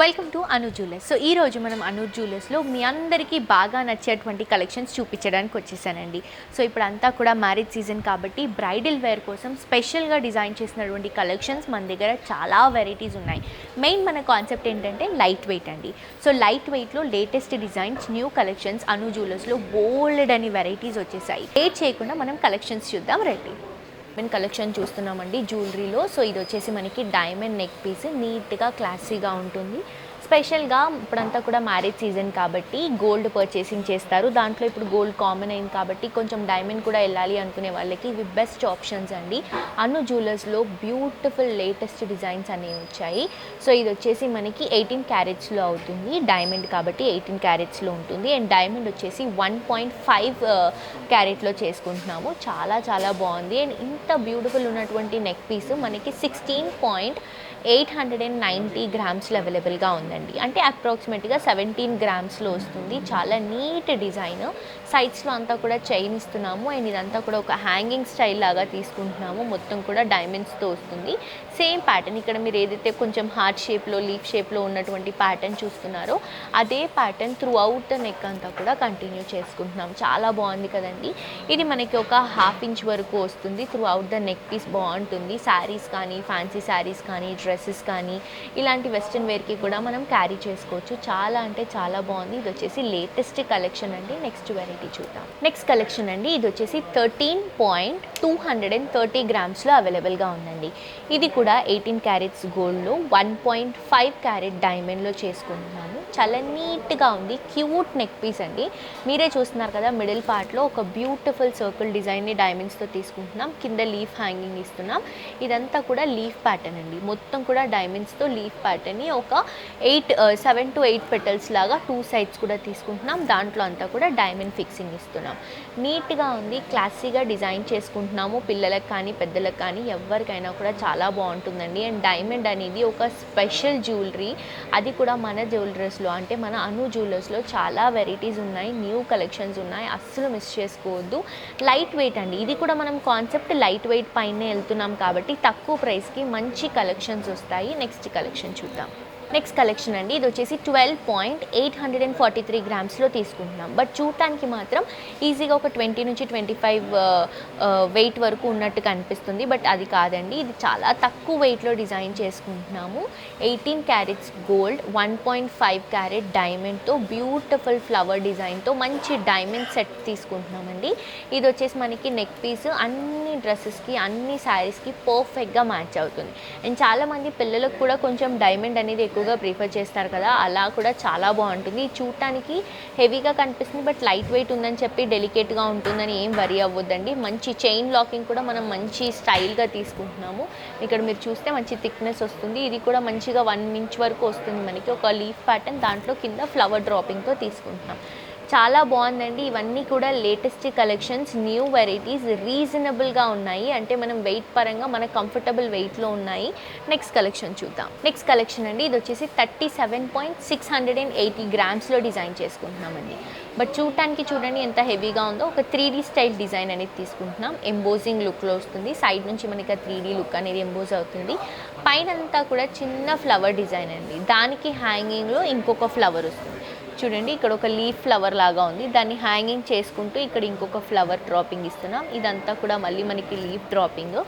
Welcome to Anu jewellers so ఈ రోజు మనం అను జ్యూలర్స్లో మీ అందరికీ బాగా నచ్చేటువంటి కలెక్షన్స్ చూపించడానికి వచ్చేసానండి. సో ఇప్పుడు అంతా కూడా మ్యారేజ్ సీజన్ కాబట్టి బ్రైడల్ వేర్ కోసం స్పెషల్గా డిజైన్ చేసినటువంటి కలెక్షన్స్ మన దగ్గర చాలా వెరైటీస్ ఉన్నాయి. మెయిన్ మన కాన్సెప్ట్ ఏంటంటే లైట్ వెయిట్ అండి సో లైట్ వెయిట్లో latest designs new collections Anu జ్యూలర్స్లో బోల్డ్ అని వెరైటీస్ వచ్చేసాయి. లేట్ చేయకుండా మనం కలెక్షన్స్ చూద్దాం రండి. డైమండ్ కలెక్షన్ చూస్తున్నామండి జ్యువెలరీలో సో ఇది వచ్చేసి మనకి డైమండ్ నెక్ పీస్ నీట్గా క్లాసీగా ఉంటుంది. స్పెషల్గా ఇప్పుడంతా కూడా మ్యారేజ్ సీజన్ కాబట్టి గోల్డ్ పర్చేసింగ్ చేస్తారు. దాంట్లో ఇప్పుడు గోల్డ్ కామన్ అయింది కాబట్టి కొంచెం డైమండ్ కూడా వెళ్ళాలి అనుకునే వాళ్ళకి ఇవి బెస్ట్ ఆప్షన్స్ అండి. అను జ్యువెలర్స్లో బ్యూటిఫుల్ లేటెస్ట్ డిజైన్స్ అనేవి వచ్చాయి. సో ఇది వచ్చేసి మనకి ఎయిటీన్ క్యారెట్స్లో అవుతుంది. డైమండ్ కాబట్టి ఎయిటీన్ క్యారెట్స్లో ఉంటుంది. అండ్ డైమండ్ వచ్చేసి వన్ పాయింట్ ఫైవ్ క్యారెట్లో చేసుకుంటున్నాము. చాలా చాలా బాగుంది. అండ్ ఇంత బ్యూటిఫుల్ ఉన్నటువంటి నెక్ పీస్ మనకి sixteen point eight hundred and ninety గ్రామ్స్లో అవైలబుల్గా ఉందండి. అంటే అప్రాక్సిమేట్గా సెవెంటీన్ గ్రామ్స్లో వస్తుంది. చాలా నీట్ డిజైన్. సైడ్స్లో అంతా కూడా చైన్ ఇస్తున్నాము. అండ్ ఇదంతా కూడా ఒక హ్యాంగింగ్ స్టైల్ లాగా తీసుకుంటున్నాము. మొత్తం కూడా డైమండ్స్తో వస్తుంది. Same pattern. ఇక్కడ మీరు ఏదైతే కొంచెం హార్ట్ షేప్లో లీఫ్ షేప్లో ఉన్నటువంటి ప్యాటర్న్ చూస్తున్నారో అదే pattern throughout the neck అంతా కూడా కంటిన్యూ చేసుకుంటున్నాం. చాలా బాగుంది కదండి. ఇది మనకి ఒక హాఫ్ ఇంచ్ వరకు వస్తుంది. Throughout the neck piece బాగుంటుంది. శారీస్ కానీ ఫ్యాన్సీ శారీస్ కానీ డ్రెస్సెస్ కానీ ఇలాంటి వెస్ట్రన్ వేర్కి కూడా మనం క్యారీ చేసుకోవచ్చు. చాలా అంటే చాలా బాగుంది. ఇది వచ్చేసి లేటెస్ట్ కలెక్షన్ అండి. నెక్స్ట్ వెరైటీ చూద్దాం. నెక్స్ట్ కలెక్షన్ అండి. ఇది వచ్చేసి thirteen point two hundred and thirty గ్రామ్స్లో అవైలబుల్గా ఉందండి. ఇది కూడా ఎయిటీన్ క్యారెట్స్ గోల్డ్లో వన్ పాయింట్ ఫైవ్ క్యారెట్ డైమండ్లో చేసుకుంటున్నాను. చాలా నీట్గా ఉంది. క్యూట్ నెక్ పీస్ అండి. మీరే చూస్తున్నారు కదా మిడిల్ పార్ట్లో ఒక బ్యూటిఫుల్ సర్కిల్ డిజైన్ని డైమండ్స్తో తీసుకుంటున్నాం. కింద లీఫ్ హ్యాంగింగ్ ఇస్తున్నాం. ఇదంతా కూడా లీఫ్ ప్యాటర్న్ అండి. మొత్తం కూడా డైమండ్స్తో లీఫ్ ప్యాటర్న్ని ఒక eight seven to eight petals లాగా టూ సైడ్స్ కూడా తీసుకుంటున్నాం. దాంట్లో అంతా కూడా డైమండ్ ఫిక్సింగ్ ఇస్తున్నాం. నీట్గా ఉంది. క్లాసీగా డిజైన్ చేసుకుంటున్నాము. పిల్లలకు కానీ పెద్దలకు కానీ ఎవరికైనా కూడా చాలా బాగుంటుందండి. అండ్ డైమండ్ అనేది ఒక స్పెషల్ జ్యువెలరీ అది కూడా మన జ్యువెలరీస్ జ్యువెలర్స్లో అంటే మన అను జ్యువెలర్స్లో చాలా వెరైటీస్ ఉన్నాయి న్యూ కలెక్షన్స్ ఉన్నాయి అస్సలు మిస్ చేసుకోవద్దు. లైట్ వెయిట్ అండి. ఇది కూడా మనం కాన్సెప్ట్ లైట్ వెయిట్ పైనే వెళ్తున్నాం కాబట్టి తక్కువ ప్రైస్కి మంచి కలెక్షన్స్ వస్తాయి. నెక్స్ట్ కలెక్షన్ చూద్దాం. నెక్స్ట్ కలెక్షన్ అండి. ఇది వచ్చేసి twelve point eight hundred and forty three గ్రామ్స్లో తీసుకుంటున్నాం. బట్ చూడటానికి మాత్రం ఈజీగా ఒక ట్వంటీ నుంచి ట్వంటీ ఫైవ్ వెయిట్ వరకు ఉన్నట్టు కనిపిస్తుంది. బట్ అది కాదండి. ఇది చాలా తక్కువ వెయిట్లో డిజైన్ చేసుకుంటున్నాము. Eighteen carats gold one point five carat డైమండ్తో beautiful flower డిజైన్తో మంచి డైమండ్ సెట్ తీసుకుంటున్నామండి. ఇది వచ్చేసి మనకి నెక్ పీస్ అన్ని డ్రెస్సెస్కి అన్ని శారీస్కి పర్ఫెక్ట్గా మ్యాచ్ అవుతుంది. అండ్ చాలామంది పిల్లలకు కూడా కొంచెం డైమండ్ అనేది ఎక్కువ ఎక్కువగా ప్రిఫర్ చేస్తారు కదా అలా కూడా చాలా బాగుంటుంది. చూడటానికి హెవీగా కనిపిస్తుంది బట్ లైట్ వెయిట్ ఉందని చెప్పి డెలికేట్గా ఉంటుందని ఏం వరి అవ్వద్దండి. మంచి చైన్ లాకింగ్ కూడా మనం మంచి స్టైల్గా తీసుకుంటున్నాము. ఇక్కడ మీరు చూస్తే మంచి థిక్నెస్ వస్తుంది. ఇది కూడా మంచిగా వన్ ఇంచ్ వరకు వస్తుంది మనకి. ఒక లీఫ్ ప్యాటర్న్ దాంట్లో కింద ఫ్లవర్ డ్రాపింగ్తో తీసుకుంటున్నాం. చాలా బాగుందండి. ఇవన్నీ కూడా లేటెస్ట్ కలెక్షన్స్ న్యూ వెరైటీస్ రీజనబుల్గా ఉన్నాయి. అంటే మనం వెయిట్ పరంగా మన కంఫర్టబుల్ వెయిట్లో ఉన్నాయి. నెక్స్ట్ కలెక్షన్ చూద్దాం. నెక్స్ట్ కలెక్షన్ అండి. ఇది వచ్చేసి thirty seven point six hundred and eighty గ్రామ్స్లో design చేసుకుంటున్నామండి. బట్ చూడటానికి చూడండి ఎంత హెవీగా ఉందో. ఒక త్రీ డీ స్టైల్ డిజైన్ అనేది తీసుకుంటున్నాం. ఎంబోజింగ్ లుక్లో వస్తుంది. సైడ్ నుంచి మనకి త్రీ డీ లుక్ అనేది ఎంబోజ్ అవుతుంది. పైన అంతా కూడా చిన్న ఫ్లవర్ డిజైన్ అండి. దానికి హ్యాంగింగ్లో ఇంకొక ఫ్లవర్ వస్తుంది. చూడండి ఇక్కడ ఒక లీఫ్ ఫ్లవర్ లాగా ఉంది. దాన్ని హ్యాంగింగ్ చేసుకుంటూ ఇక్కడ ఇంకొక ఫ్లవర్ డ్రాపింగ్ ఇస్తున్నాం. ఇదంతా కూడా మళ్ళీ మనకి లీఫ్ డ్రాపింగ్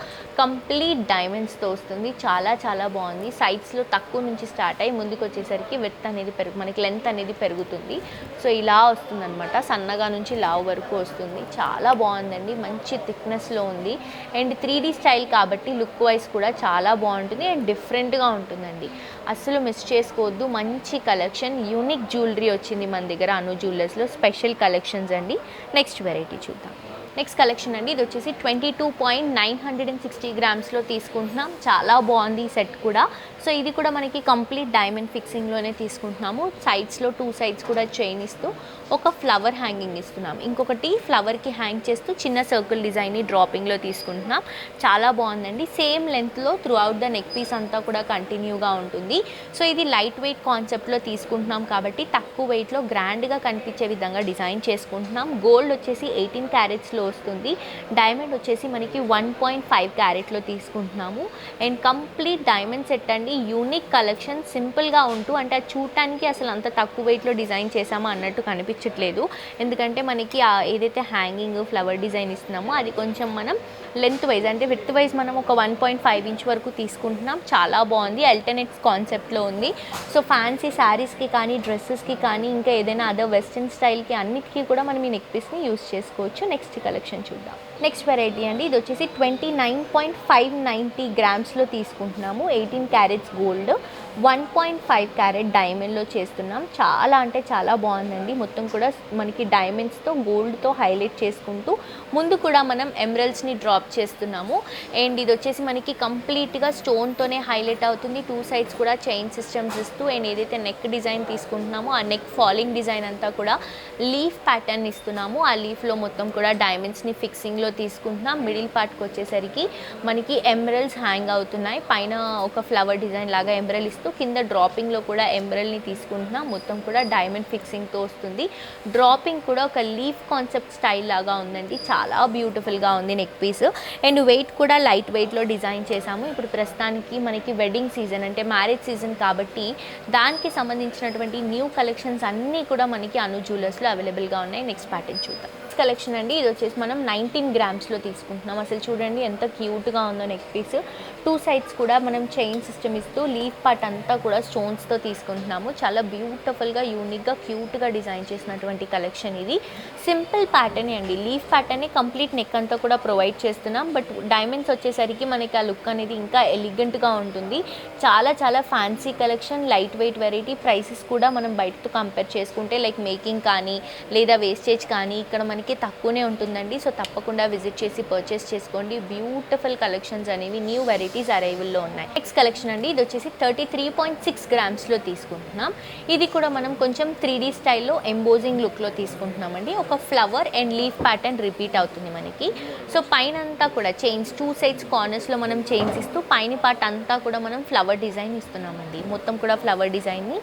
కంప్లీట్ డైమండ్స్తో వస్తుంది. చాలా చాలా బాగుంది. సైడ్స్లో తక్కువ నుంచి స్టార్ట్ అయ్యి ముందుకు వచ్చేసరికి వెత్ అనేది పెరుగు మనకి లెంత్ అనేది పెరుగుతుంది. సో ఇలా వస్తుందన్నమాట. సన్నగా నుంచి లావ్ వరకు వస్తుంది. చాలా బాగుందండి. మంచి థిక్నెస్లో ఉంది. అండ్ త్రీ స్టైల్ కాబట్టి లుక్ వైజ్ కూడా చాలా బాగుంటుంది అండ్ డిఫరెంట్గా ఉంటుందండి. అస్సలు మిస్ చేసుకోవద్దు. మంచి కలెక్షన్ యూనిక్ జ్యువెలరీ వచ్చింది మన దగ్గర అను జ్యువెలర్స్లో స్పెషల్ కలెక్షన్స్ అండి. నెక్స్ట్ వెరైటీ చూద్దాం. నెక్స్ట్ కలెక్షన్ అండి. ఇది వచ్చేసి twenty two point nine hundred and sixty గ్రామ్స్లో తీసుకుంటున్నాం. చాలా బాగుంది ఈ సెట్ కూడా. సో ఇది కూడా మనకి కంప్లీట్ డైమండ్ ఫిక్సింగ్లోనే తీసుకుంటున్నాము. సైడ్స్లో టూ సైడ్స్ కూడా చైన్ ఇస్తూ ఒక ఫ్లవర్ హ్యాంగింగ్ ఇస్తున్నాం. ఇంకొకటి ఫ్లవర్కి హ్యాంగ్ చేస్తూ చిన్న సర్కిల్ డిజైన్ని డ్రాపింగ్లో తీసుకుంటున్నాం. చాలా బాగుందండి. సేమ్ లెంత్లో throughout the neck piece అంతా కూడా కంటిన్యూగా ఉంటుంది. సో ఇది లైట్ వెయిట్ కాన్సెప్ట్లో తీసుకుంటున్నాం కాబట్టి తక్కువ వెయిట్లో గ్రాండ్గా కనిపించే విధంగా డిజైన్ చేసుకుంటున్నాం. గోల్డ్ వచ్చేసి ఎయిటీన్ క్యారెట్స్లో వస్తుంది. డైమండ్ వచ్చేసి మనకి వన్ పాయింట్ ఫైవ్ క్యారెట్లో తీసుకుంటున్నాము. అండ్ కంప్లీట్ డైమండ్ సెట్ అండి. కానీ యూనిక్ కలెక్షన్ సింపుల్గా ఉంటూ అంటే అది చూడటానికి అసలు అంత తక్కువ వెయిట్లో డిజైన్ చేసామా అన్నట్టు కనిపించట్లేదు. ఎందుకంటే మనకి ఏదైతే హ్యాంగింగ్ ఫ్లవర్ డిజైన్ ఇస్తున్నామో అది కొంచెం మనం లెంత్ వైజ్ అంటే విత్ వైజ్ మనం ఒక వన్ పాయింట్ ఫైవ్ ఇంచ్ వరకు తీసుకుంటున్నాం. చాలా బాగుంది. అల్టర్నేట్స్ కాన్సెప్ట్లో ఉంది. సో ఫ్యాన్సీ శారీస్కి కానీ డ్రెస్సెస్కి కానీ ఇంకా ఏదైనా అదర్ వెస్ట్రన్ స్టైల్కి అన్నిటికీ కూడా మనం ఈ నెక్ పీస్ని యూస్ చేసుకోవచ్చు. నెక్స్ట్ కలెక్షన్ చూద్దాం. నెక్స్ట్ వెరైటీ అండి. ఇది వచ్చేసి twenty nine point five ninety గ్రామ్స్లో తీసుకుంటున్నాము. Eighteen carats gold one point five carat డైమండ్లో చేస్తున్నాం. చాలా అంటే చాలా బాగుందండి. మొత్తం కూడా మనకి డైమండ్స్తో గోల్డ్తో హైలైట్ చేసుకుంటూ ముందు కూడా మనం ఎమరల్స్ని డ్రాప్ చేస్తున్నాము. అండ్ ఇది వచ్చేసి మనకి కంప్లీట్గా స్టోన్తోనే హైలైట్ అవుతుంది. టూ సైడ్స్ కూడా చైన్ సిస్టమ్స్ ఇస్తూ అండ్ ఏదైతే నెక్ డిజైన్ తీసుకుంటున్నామో ఆ నెక్ ఫాలింగ్ డిజైన్ అంతా కూడా లీఫ్ ప్యాటర్న్ ఇస్తున్నాము. ఆ లీఫ్లో మొత్తం కూడా డైమండ్స్ని ఫిక్సింగ్లో తీసుకుంటున్నాం. మిడిల్ పార్ట్కి వచ్చేసరికి మనకి ఎమరల్స్ హ్యాంగ్ అవుతున్నాయి. పైన ఒక ఫ్లవర్ డిజైన్ లాగా ఎమరల్ ఇస్తూ కింద డ్రాపింగ్లో కూడా ఎంబ్రల్ని తీసుకుంటున్నాం. మొత్తం కూడా డైమండ్ ఫిక్సింగ్తో వస్తుంది. డ్రాపింగ్ కూడా ఒక లీఫ్ కాన్సెప్ట్ స్టైల్ లాగా ఉందండి. చాలా బ్యూటిఫుల్గా ఉంది నెక్ పీస్. అండ్ వెయిట్ కూడా లైట్ వెయిట్లో డిజైన్ చేశాము. ఇప్పుడు ప్రస్తుతానికి మనకి వెడ్డింగ్ సీజన్ అంటే మ్యారేజ్ సీజన్ కాబట్టి దానికి సంబంధించినటువంటి న్యూ కలెక్షన్స్ అన్నీ కూడా మనకి అను జ్యువెలర్స్లో అవైలబుల్గా ఉన్నాయి. నెక్స్ట్ ప్యాటర్న్ చూద్దాం. నెక్స్ట్ కలెక్షన్ అండి. ఇది వచ్చేసి మనం నైన్టీన్ గ్రామ్స్లో తీసుకుంటున్నాం. అసలు చూడండి ఎంత క్యూట్గా ఉందో నెక్ పీస్ టూ సైడ్స్ కూడా మనం చైన్ సిస్టమ్ ఇస్తూ లీఫ్ పార్ట్ అంతా కూడా స్టోన్స్తో తీసుకుంటున్నాము. చాలా బ్యూటిఫుల్గా యూనిక్గా క్యూట్గా డిజైన్ చేసినటువంటి కలెక్షన్ ఇది. సింపుల్ ప్యాటర్న్ అండి. లీఫ్ ప్యాటర్నే కంప్లీట్ నెక్ అంతా కూడా ప్రొవైడ్ చేస్తున్నాం. బట్ డైమండ్స్ వచ్చేసరికి మనకి ఆ లుక్ అనేది ఇంకా ఎలిగెంట్గా ఉంటుంది. చాలా చాలా fancy collection light weight variety prices కూడా మనం బయటతో కంపేర్ చేసుకుంటే లైక్ మేకింగ్ కానీ లేదా వేస్టేజ్ కానీ ఇక్కడ మనకి తక్కువనే ఉంటుందండి. సో తప్పకుండా విజిట్ చేసి పర్చేస్ చేసుకోండి. బ్యూటిఫుల్ కలెక్షన్స్ అనేవి న్యూ వెరైటీస్ అరైవల్లో ఉన్నాయి. నెక్స్ట్ కలెక్షన్ అండి. ఇది వచ్చేసి థర్టీ త్రీ పాయింట్ సిక్స్ గ్రామ్స్లో తీసుకుంటున్నాం. ఇది కూడా మనం కొంచెం త్రీ డీ స్టైల్లో ఎంబోజింగ్ లుక్లో తీసుకుంటున్నామండి. ఒక flower and leaf pattern repeat అవుతుంది మనకి. సో పైన అంతా కూడా చైన్స్ టూ సైడ్స్ కార్నర్స్లో మనం చైన్స్ ఇస్తూ పైన పార్ట్ అంతా కూడా మనం ఫ్లవర్ డిజైన్ ఇస్తున్నామండి. మొత్తం కూడా ఫ్లవర్ డిజైన్ని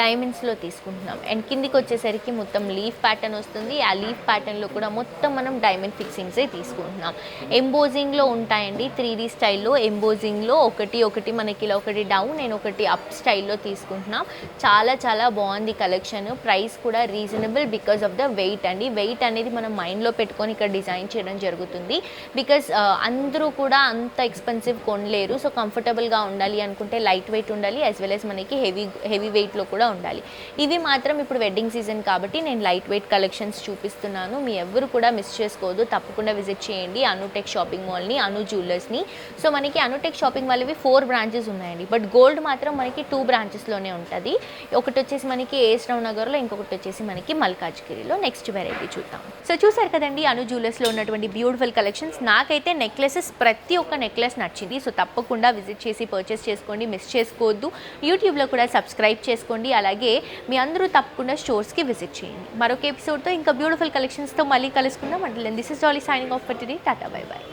డైమండ్స్లో తీసుకుంటున్నాం. అండ్ కిందికి వచ్చేసరికి మొత్తం లీఫ్ ప్యాటర్న్ వస్తుంది. ఆ లీఫ్ ప్యాటర్న్ స్టైల్లో కూడా మొత్తం మనం డైమండ్ ఫిక్సింగ్సే తీసుకుంటున్నాం. ఎంబోజింగ్లో ఉంటాయండి త్రీ డీ స్టైల్లో ఎంబోజింగ్లో ఒకటి ఒకటి మనకి ఇలా ఒకటి డౌన్ నేను ఒకటి అప్ స్టైల్లో తీసుకుంటున్నాం. చాలా చాలా బాగుంది కలెక్షన్ ప్రైస్ కూడా reasonable because of the weight అండి. వెయిట్ అనేది మనం మైండ్లో పెట్టుకొని ఇక్కడ డిజైన్ చేయడం జరుగుతుంది. బికాస్ అందరూ కూడా అంత ఎక్స్పెన్సివ్ కొనలేరు. సో కంఫర్టబుల్గా ఉండాలి అనుకుంటే లైట్ వెయిట్ ఉండాలి యాజ్ వెల్ యాజ్ మనకి హెవీ హెవీ వెయిట్లో కూడా ఉండాలి. ఇవి మాత్రం ఇప్పుడు వెడ్డింగ్ సీజన్ కాబట్టి నేను లైట్ వెయిట్ కలెక్షన్స్ చూపిస్తున్నాను. మీ ఎవరు కూడా మిస్ చేసుకోవద్దు తప్పకుండా విజిట్ చేయండి. అనుటెక్ షాపింగ్ మాల్ని అను జ్యువెలర్స్ని సో మనకి అనుటెక్ షాపింగ్ వాళ్ళవి ఫోర్ బ్రాంచెస్ ఉన్నాయండి. బట్ గోల్డ్ మాత్రం మనకి టూ బ్రాంచెస్లోనే ఉంటుంది. ఒకటి వచ్చేసి మనకి ఏఎస్ రావు నగర్లో ఇంకొకటి వచ్చేసి మనకి మల్కాజ్గిరిలో. నెక్స్ట్ వెరైటీ చూద్దాం. సో చూసారు కదండి అను జ్యువెలర్స్లో ఉన్నటువంటి బ్యూటిఫుల్ కలెక్షన్స్ నాకైతే నెక్లెసెస్ ప్రతి ఒక్క నెక్లెస్ నచ్చింది. సో తప్పకుండా విజిట్ చేసి పర్చేస్ చేసుకోండి మిస్ చేసుకోవద్దు. యూట్యూబ్లో కూడా సబ్స్క్రైబ్ చేసుకోండి. అలాగే మీ అందరూ తప్పకుండా స్టోర్స్కి విజిట్ చేయండి. మరొక ఎపిసోడ్తో ఇంకా బ్యూటిఫుల్ కలెక్షన్స్తో టాపిక్తో మళ్ళీ కలుసుకుందాం. అంటే this is Jolly signing off for Tata bye bye